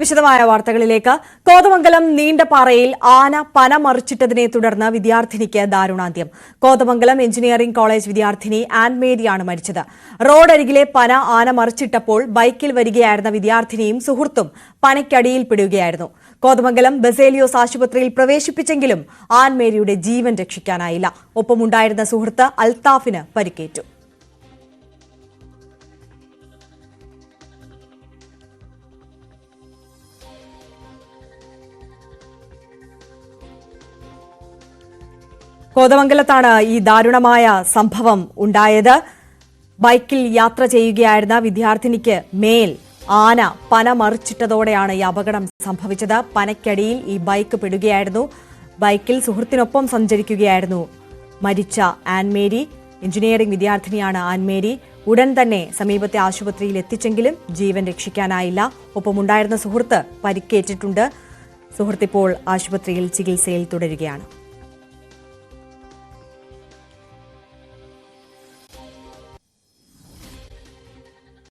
വിശദമായ വാർത്തകളിലേക്ക്. കോതമംഗലം നീണ്ടപാറയിൽ ആന പന മറിച്ചിട്ടതിനെ തുടർന്ന് വിദ്യാർത്ഥിനിക്ക് ദാരുണാന്ത്യം. കോതമംഗലം എഞ്ചിനീയറിംഗ് കോളേജ് വിദ്യാർത്ഥിനി ആൻമേരിയാണ് മരിച്ചത്. റോഡരികിലെ പന ആന മറിച്ചിട്ടപ്പോൾ ബൈക്കിൽ വരികയായിരുന്ന വിദ്യാർത്ഥിനിയും സുഹൃത്തും പനയ്ക്കടിയിൽ പിടുകയായിരുന്നു. കോതമംഗലം ബസേലിയോസ് ആശുപത്രിയിൽ പ്രവേശിപ്പിച്ചെങ്കിലും ആൻമേരിയുടെ ജീവൻ രക്ഷിക്കാനായില്ല. ഒപ്പമുണ്ടായിരുന്ന സുഹൃത്ത് അൽത്താഫിന് പരിക്കേറ്റു. കോതമംഗലത്താണ് ഈ ദാരുണമായ സംഭവം ഉണ്ടായത്. ബൈക്കിൽ യാത്ര ചെയ്യുകയായിരുന്ന വിദ്യാർത്ഥിനിക്ക് മേൽ ആന പന മറിച്ചിട്ടതോടെയാണ് ഈ അപകടം സംഭവിച്ചത്. പനയ്ക്കടിയിൽ ഈ ബൈക്ക് പെടുകയായിരുന്നു. ബൈക്കിൽ സുഹൃത്തിനൊപ്പം സഞ്ചരിക്കുകയായിരുന്നു മരിച്ച ആൻമേരി. എഞ്ചിനീയറിംഗ് വിദ്യാർത്ഥിനിയാണ് ആൻമേരി. ഉടൻ തന്നെ സമീപത്തെ ആശുപത്രിയിൽ എത്തിച്ചെങ്കിലും ജീവൻ രക്ഷിക്കാനായില്ല. ഒപ്പമുണ്ടായിരുന്ന സുഹൃത്ത് പരിക്കേറ്റിട്ടുണ്ട്. സുഹൃത്തിപ്പോൾ ആശുപത്രിയിൽ ചികിത്സയിൽ തുടരുകയാണ്.